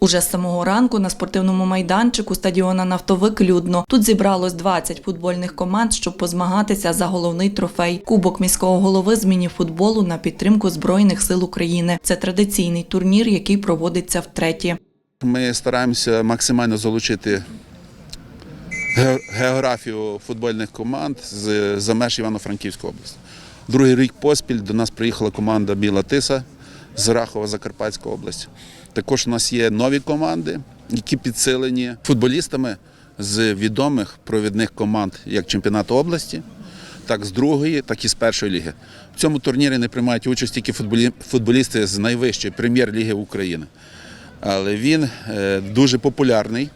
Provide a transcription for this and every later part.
Уже з самого ранку на спортивному майданчику стадіона Нафтовик людно. Тут зібралось 20 футбольних команд, щоб позмагатися за головний трофей. Кубок міського голови з міні-футболу на підтримку Збройних сил України. Це традиційний турнір, який проводиться втретє. Ми стараємося максимально залучити ге- географію футбольних команд з за меж Івано-Франківської області. Другий рік поспіль до нас приїхала команда Біла Тиса з Рахова Закарпатської області. Також у нас є нові команди, які підсилені футболістами з відомих провідних команд як чемпіонату області, так з другої, так і з першої ліги. В цьому турнірі не приймають участь тільки футболісти з найвищої прем'єр-ліги України. Але він е, дуже популярний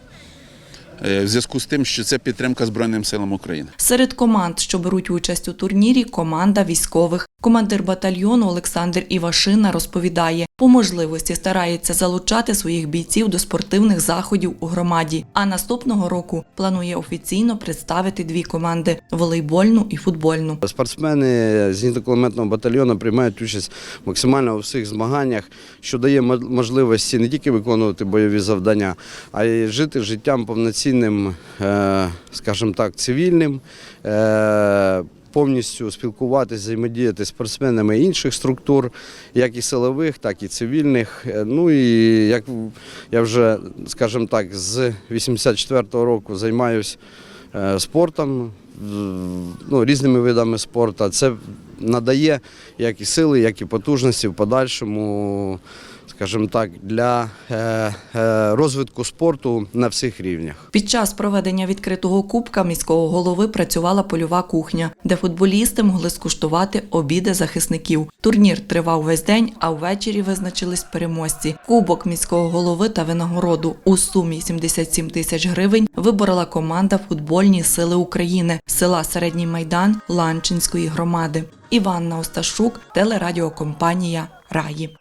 в зв'язку з тим, що це підтримка Збройним силам України. Серед команд, що беруть участь у турнірі, команда військових. Командир батальйону Олександр Івашина розповідає, по можливості старається залучати своїх бійців до спортивних заходів у громаді. А наступного року планує офіційно представити дві команди волейбольну і футбольну. Спортсмени зенітно-кулеметного батальйону приймають участь максимально у всіх змаганнях, що дає мо- можливості не тільки виконувати бойові завдання, а й жити життям повноцінним, е, скажімо так, цивільним. е, Повністю спілкуватися, взаємодіяти з спортсменами інших структур, як і силових, так і цивільних. Е, Ну і як я вже, скажімо так, з 84-го року займаюся спортом, ну, різними видами спорту. Це надає як і сили, як і потужності в подальшому, скажімо так, для е, е, розвитку спорту на всіх рівнях. Під час проведення відкритого кубка міського голови працювала польова кухня, де футболісти могли скуштувати обіди захисників. Турнір тривав весь день, а ввечері визначились переможці. Кубок міського голови та винагороду у сумі 77 тисяч гривень виборола команда футбольні сили України села Середній Майдан Ланчинської громади. Іванна Осташук, телерадіокомпанія Раї.